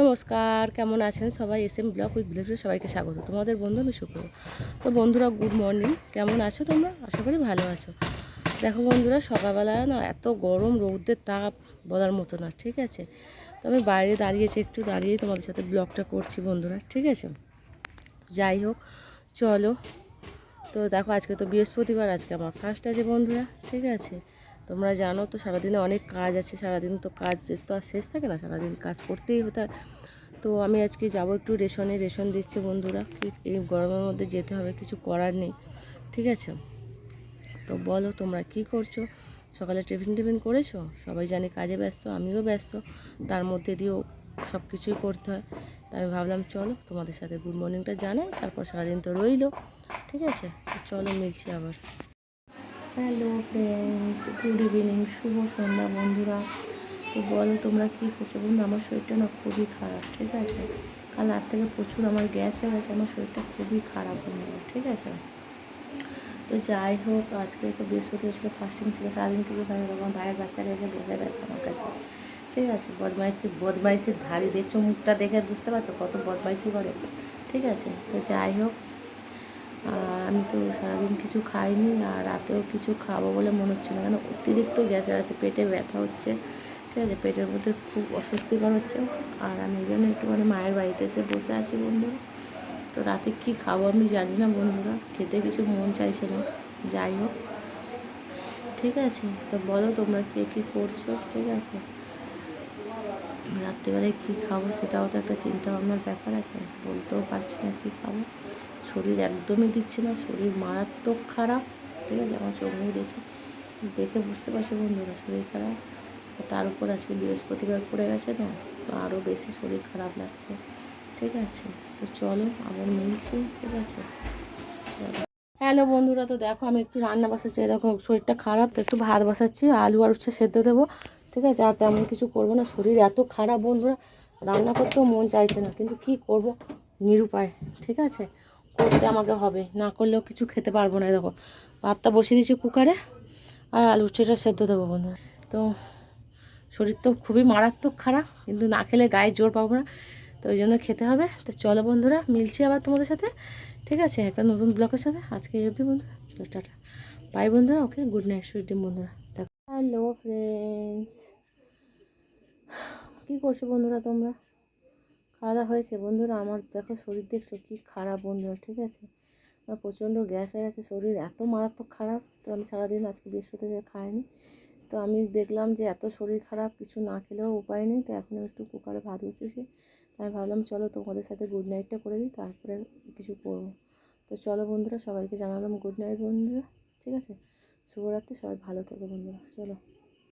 নমস্কার, কেমন আছেন সবাই? এস এম ব্লগ উইথ ভিলেজে সবাইকে স্বাগত। তোমাদের বন্ধু আমি শুক্র তো বন্ধুরা, গুড মর্নিং। কেমন আছো তোমরা? আশা করি ভালো আছো। দেখো বন্ধুরা, সকালবেলা না এত গরম, রৌদ্রের তাপ বলার মতো না, ঠিক আছে? তো আমি বাইরে দাঁড়িয়েছি, একটু দাঁড়িয়ে তোমাদের সাথে ব্লগটা করছি বন্ধুরা, ঠিক আছে? যাই হোক, চলো। তো দেখো, আজকে তো বৃহস্পতিবার, আজকে আমার ফার্স্ট আছে বন্ধুরা, ঠিক আছে? তোমরা জানো তো সারাদিনে অনেক কাজ আছে, সারাদিন তো কাজ তো আর শেষ থাকে না? সারাদিন কাজ করতেই হতে তো আমি আজকে যাব একটু রেশনে, রেশন দিচ্ছে বন্ধুরা। এই গরমের মধ্যে যেতে হবে, কিছু করার নেই, ঠিক আছে? তো বলো তোমরা কি করছ? সকালে টিফিন টিফিন করেছ? সবাই জানি কাজে ব্যস্ত, আমিও ব্যস্ত। তার মধ্যে দিয়েও সব কিছুই করতে হয়। তা আমি ভাবলাম, চলো তোমাদের সাথে গুড মর্নিংটা জানাই, তারপর সারাদিন তো রইল, ঠিক আছে? চলো মিলছি আবার। হ্যালো ফ্রেন্ডস গুড ইভিনিং শুভ সন্ধ্যা, বন্ধুরা। তো বলো, তোমরা কী করছ? বন্ধু, আমার শরীরটা না খুবই খারাপ, ঠিক আছে? কাল রাত থেকে প্রচুর আমার গ্যাস হয়ে গেছে, আমার শরীরটা খুবই খারাপ বন্ধুরা ঠিক আছে? তো যাই হোক, আজকে তো বৃহস্পতি ছিল ফাস্টিং ছিল, সারাদিন কিছু খাই আমার ভাইয়ের বাচ্চারা এসে বসে গেছে আমার কাছে, ঠিক আছে? বদমাইশি, বদমাইশির ধারি দেখছ মুখটা দেখে বুঝতে পারছ কত বদমাইশি করে, ঠিক আছে? তো যাই হোক আমি তো সারাদিন কিছু খাইনি আর রাতেও কিছু খাব বলে মনে হচ্ছে না। কেন? অতিরিক্ত গ্যাস আছে, পেটে ব্যথা হচ্ছে। ঠিক আছে? পেটের মধ্যে খুব অস্বস্তিকর হচ্ছে। আর আমি এই জন্য একটু মানে মায়ের বাড়িতে এসে বসে আছি বন্ধুরা। তো রাতে কি খাব আমি জানি না বন্ধুরা। খেতে কিছু মন চাইছে না। যাই হোক। ঠিক আছে? তো বলো তোমরা কে কী করছ? ঠিক আছে? রাত্রিবেলায় কী খাব সেটাও তো একটা চিন্তা ভাবনার ব্যাপার আছে। বলতেও পারছি না কী খাব। শরীর একদমই দিচ্ছে না, শরীর মারাত্মক খারাপ, ঠিক আছে? আমার চোখ দেখে দেখে বুঝতে পারছ বন্ধুরা, শরীর খারাপ? তার উপর আজকে বৃহস্পতিবার পড়ে গেছে না, তো আরও বেশি শরীর খারাপ লাগছে, ঠিক আছে? তো চলো, আবার মিলছি, ঠিক আছে? চলো। হ্যালো বন্ধুরা, তো দেখো আমি একটু রান্না বসাচ্ছি দেখো শরীরটা খারাপ, তো একটু ভাত বসাচ্ছি, আলু আর উচ্ছে সেদ্ধ দেবো, ঠিক আছে? আর তেমন কিছু করব না, শরীর এত খারাপ বন্ধুরা, রান্না করতেও মন চাইছে না, কিন্তু কি করব? নিরুপায়, ঠিক আছে? করতে আমাকে হবে। না করলেও কিছু খেতে পারব না, দেখো। ভাতটা বসিয়ে দিয়েছি কুকারে, আর আলু উচ্ছেটা সেদ্ধ দেবো বন্ধুরা। তো শরীর তো খুবই মারাত্মক খারাপ, কিন্তু না খেলে গায়ে জোর পাবো না, তো ওই জন্য খেতে হবে। তো চলো বন্ধুরা, মিলছি আবার তোমাদের সাথে। ঠিক আছে, একটা নতুন ব্লগের সাথে। আজকে এই অবধি বন্ধুরা, চলো টাটা। বাই বন্ধুরা ওকে গুড নাইট সুইট বন্ধুরা। দেখো। হ্যালো ফ্রেন্ডস কী করছ বন্ধুরা তোমরা? খাওয়া দাওয়া হয়েছে। বন্ধুরা, আমার দেখো শরীর দেখছ কী খারাপ বন্ধুরা, ঠিক আছে? আমার প্রচণ্ড গ্যাস হয়ে গেছে, শরীর এত মারাত্মক খারাপ, তো আমি সারাদিন আজকে বৃহস্পতিবার খাইনি। তো আমি দেখলাম যে এত শরীর খারাপ, কিছু না খেলেও উপায় নেই, তো এখন একটু কুকারে ভাত বসেছি তাই ভাবলাম, চলো তোমাদের সাথে গুড নাইটটা করে দিই, তারপরে কিছু করব। তো চলো বন্ধুরা, সবাইকে জানালাম গুড নাইট বন্ধুরা, ঠিক আছে? শুভরাত্রি, সবাই ভালো থেকো বন্ধুরা, চলো।